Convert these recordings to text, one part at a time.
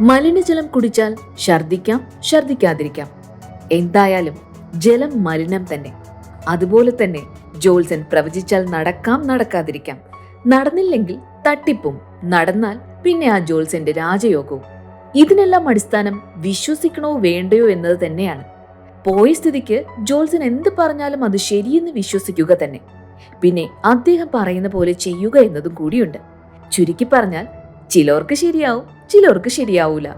മലിനജലം കുടിച്ചാൽ ഛർദിക്കാം ഛർദിക്കാതിരിക്കാം എന്തായാലും ജലം മലിനം തന്നെ. അതുപോലെ തന്നെ ജോൽസൻ പ്രവചിച്ചാൽ നടക്കാം നടക്കാതിരിക്കാം. നടന്നില്ലെങ്കിൽ തട്ടിപ്പും. നടന്നാൽ പിന്നെ ആ ജോൽസന്റെ രാജയോഗവും. ഇതിനെല്ലാം അടിസ്ഥാനം വിശ്വസിക്കണോ വേണ്ടയോ എന്നത് തന്നെയാണ്. പോയ സ്ഥിതിക്ക് ജോൽസൻ എന്ത് പറഞ്ഞാലും അത് ശരിയെന്ന് വിശ്വസിക്കുക തന്നെ. പിന്നെ അദ്ദേഹം പറയുന്ന പോലെ ചെയ്യുക എന്നതും കൂടിയുണ്ട്. ചുരുക്കി പറഞ്ഞാൽ ചിലർക്ക് ശരിയാവും ചിലർക്ക് ശരിയാവൂല.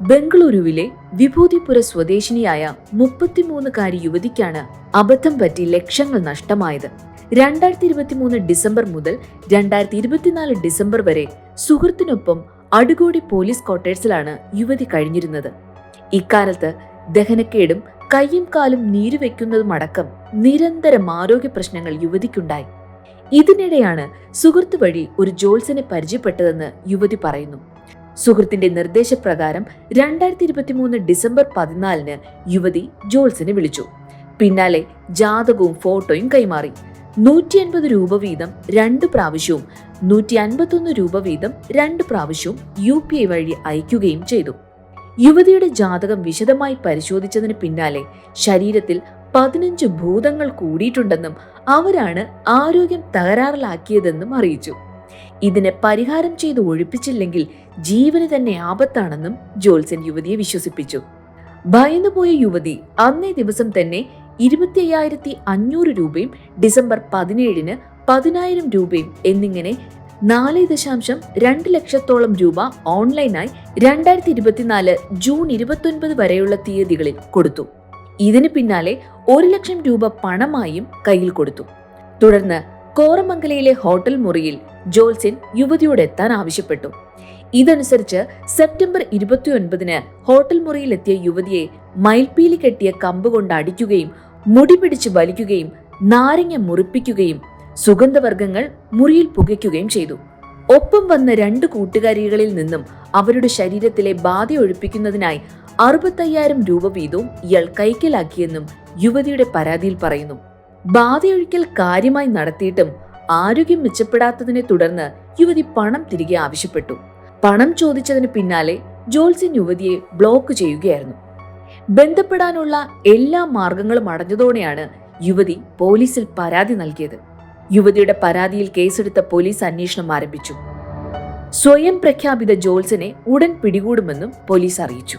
ബംഗളൂരുവിലെ വിഭൂതിപുര സ്വദേശിനിയായ മുപ്പത്തിമൂന്നുകാരി യുവതിക്കാണ് അബദ്ധം പറ്റി ലക്ഷങ്ങൾ നഷ്ടമായത്. രണ്ടായിരത്തി ഇരുപത്തിമൂന്ന് ഡിസംബർ മുതൽ രണ്ടായിരത്തി ഇരുപത്തിനാല് ഡിസംബർ വരെ സുഹൃത്തിനൊപ്പം അടുകോടി പോലീസ് ക്വാർട്ടേഴ്സിലാണ് യുവതി കഴിഞ്ഞിരുന്നത്. ഇക്കാലത്ത് ദഹനക്കേടും കയ്യും കാലും നീരുവെക്കുന്നതുമടക്കം നിരന്തരം ആരോഗ്യ പ്രശ്നങ്ങൾ യുവതിക്കുണ്ടായി. ഇതിനിടെയാണ് സുഹൃത്ത് വഴി ഒരു ജോത്സനെ പരിചയപ്പെട്ടതെന്ന് യുവതി പറയുന്നു. സുഹൃത്തിന്റെ നിർദ്ദേശപ്രകാരം രണ്ടായിരത്തി ഇരുപത്തിമൂന്ന് ഡിസംബർ പതിനാലിന് യുവതി ജോൾസിനെ വിളിച്ചു. പിന്നാലെ ജാതകവും ഫോട്ടോയും കൈമാറി. നൂറ്റി അൻപത് രൂപ വീതം രണ്ട് പ്രാവശ്യവും നൂറ്റി അൻപത്തൊന്ന് രൂപ വീതം രണ്ട് പ്രാവശ്യവും യു പി ഐ വഴി അയക്കുകയും ചെയ്തു. യുവതിയുടെ ജാതകം വിശദമായി പരിശോധിച്ചതിന് പിന്നാലെ ശരീരത്തിൽ പതിനഞ്ച് ഭൂതങ്ങൾ കൂടിയിട്ടുണ്ടെന്നും അവരാണ് ആരോഗ്യം തകരാറിലാക്കിയതെന്നും അറിയിച്ചു. ഇതിനെ പരിഹാരം ചെയ്ത് ഒഴിപ്പിച്ചില്ലെങ്കിൽ ജീവന് തന്നെ ആപത്താണെന്നും ജോത്സ്യൻ യുവതിയെ വിശ്വസിപ്പിച്ചു. ഭയന്നുപോയ യുവതി അന്നേ ദിവസം തന്നെ ഇരുപത്തി അയ്യായിരത്തി അഞ്ഞൂറ് രൂപയും ഡിസംബർ പതിനേഴിന് പതിനായിരം രൂപയും എന്നിങ്ങനെ നാല് ദശാംശം രണ്ട് ലക്ഷത്തോളം രൂപ ഓൺലൈനായി രണ്ടായിരത്തി ഇരുപത്തിനാല് ജൂൺ ഇരുപത്തൊൻപത് വരെയുള്ള തീയതികളിൽ കൊടുത്തു. ഇതിന് പിന്നാലെ ഒരു ലക്ഷം രൂപ പണമായും കയ്യിൽ കൊടുത്തു. തുടർന്ന് കോറമംഗലയിലെ ഹോട്ടൽ മുറിയിൽ ജോൽസിൻ യുവതിയോട് എത്താൻ ആവശ്യപ്പെട്ടു. ഇതനുസരിച്ച് സെപ്റ്റംബർ ഇരുപത്തിയൊൻപതിന് ഹോട്ടൽ മുറിയിലെത്തിയ യുവതിയെ മയിൽപ്പീലി കെട്ടിയ കമ്പ് കൊണ്ട് അടിക്കുകയും മുടി പിടിച്ച് വലിക്കുകയും നാരങ്ങ മുറിപ്പിക്കുകയും സുഗന്ധവർഗങ്ങൾ മുറിയിൽ പുകയ്ക്കുകയും ചെയ്തു. ഒപ്പം വന്ന രണ്ട് കൂട്ടുകാരികളിൽ നിന്നും അവരുടെ ശരീരത്തിലെ ബാധ ഒഴിപ്പിക്കുന്നതിനായി അറുപത്തയ്യായിരം രൂപ വീതവും ഇയാൾ കൈക്കലാക്കിയെന്നും യുവതിയുടെ പരാതിയിൽ പറയുന്നു. ബാധയൊഴിക്കൽ കാര്യമായി നടത്തിയിട്ടും ആരോഗ്യം മെച്ചപ്പെടാത്തതിനെ തുടർന്ന് യുവതി പണം തിരികെ ആവശ്യപ്പെട്ടു. പണം ചോദിച്ചതിന് പിന്നാലെ ജോൾസൻ യുവതിയെ ബ്ലോക്ക് ചെയ്യുകയായിരുന്നു. ബന്ധപ്പെടാനുള്ള എല്ലാ മാർഗങ്ങളും അടഞ്ഞതോടെയാണ് യുവതി പോലീസിൽ പരാതി നൽകിയത്. യുവതിയുടെ പരാതിയിൽ കേസെടുത്ത പോലീസ് അന്വേഷണം ആരംഭിച്ചു. സ്വയം പ്രഖ്യാപിത ജോൾസിനെ ഉടൻ പിടികൂടുമെന്നും പോലീസ് അറിയിച്ചു.